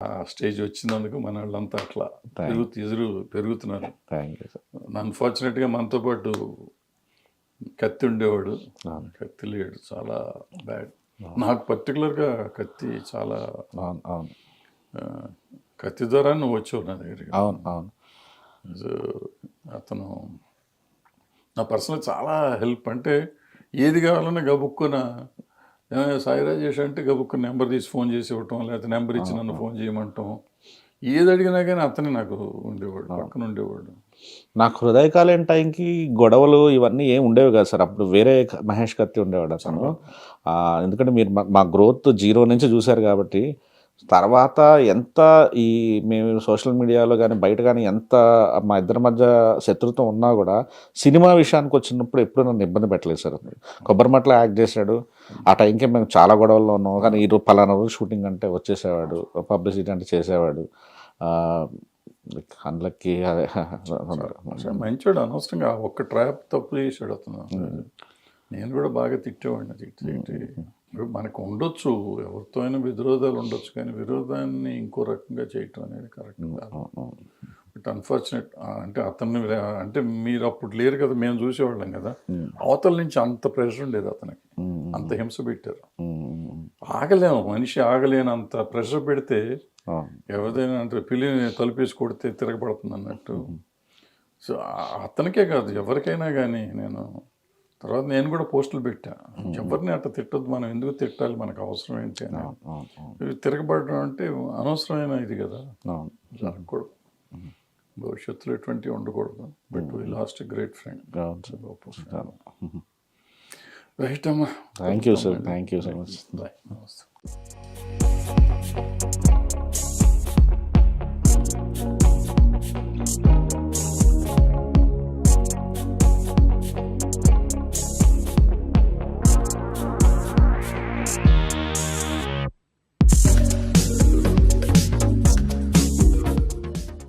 ఆ స్టేజ్ వచ్చినందుకు మన వాళ్ళంతా అట్లా ఎదురు పెరుగుతున్నారు. అన్ఫార్చునేట్గా మనతో పాటు కత్తి ఉండేవాడు. కత్తి లేడు. చాలా బ్యాడ్ నాకు పర్టికులర్గా కత్తి చాలా అవును కత్తి ద్వారా నువ్వు వచ్చావు నా దగ్గరికి. అవును అవును. అతను నా పర్సనల్ చాలా హెల్ప్ అంటే ఏది కావాలన్నా గబుక్కున "ఏ, సాయి రాజేష్ అంటే గబుక్కున నెంబర్ తీసి ఫోన్ చేసి ఇవ్వటం లేకపోతే నెంబర్ ఇచ్చి నన్ను ఫోన్ చేయమంటాం. ఏది అడిగినా కానీ అతనే నాకు ఉండేవాడు పక్కన ఉండేవాడు. నాకు హృదయకాలేని టైంకి గొడవలు ఇవన్నీ ఏం ఉండేవి కాదు సార్. అప్పుడు వేరే మహేష్ కత్తి ఉండేవాడు అతను. ఆ, ఎందుకంటే మీరు మా- మా గ్రోత్ జీరో నుంచి చూశారు కాబట్టి తర్వాత ఎంత ఈ మేము సోషల్ మీడియాలో కానీ బయట కానీ ఎంత మా ఇద్దరి మధ్య శత్రుత్వం ఉన్నా కూడా సినిమా విషయానికి వచ్చినప్పుడు ఎప్పుడు నన్ను ఇబ్బంది పెట్టలేదు సార్ కొబ్బరిమట్లో యాక్ట్ చేశాడు. ఆ టైంకి మేము చాలా గొడవల్లో ఉన్నాం. కానీ ఈ రోజు పలానా రోజు షూటింగ్ అంటే వచ్చేసేవాడు. పబ్లిసిటీ అంటే చేసేవాడు. అందులోకి మంచోడు అనవసరంగా ఒక్క ట్రాప్ తప్పు చేశాడు అతను. నేను కూడా బాగా తిట్టేవాడిని. తిట్టి తిట్టి. మనకు ఉండొచ్చు ఎవరితో అయినా విరోధాలు ఉండొచ్చు కానీ విరోధాన్ని ఇంకో రకంగా చేయటం అనేది కరెక్ట్ కాదు. బట్ అన్ఫార్చునేట్ అంటే అతన్ని అంటే మీరు అప్పుడు లేరు కదా మేము చూసేవాళ్ళం కదా. అవతల నుంచి అంత ప్రెషర్ ఉండేది అతనికి. అంత హింస పెట్టారు. ఆగలేము మనిషి ఆగలేనంత ప్రెషర్ పెడితే ఎవరిదైనా అంటే పిల్లి తలుపేసి కొడితే తిరగబడుతుంది అన్నట్టు. సో అతనికే కాదు ఎవరికైనా కానీ నేను తర్వాత నేను కూడా పోస్టులు పెట్టా. ఎవరిని అట్లా తిట్టొద్దు మనం ఎందుకు తిట్టాలి మనకు అవసరం ఏంటి అని. తిరగబడడం అంటే అనవసరమైన ఇది కదా. జరగకూడదు. భవిష్యత్తులో ఎటువంటి ఉండకూడదు. But we lost great friend. Thank right అమ్మా. You sir thank you so much bye namaste.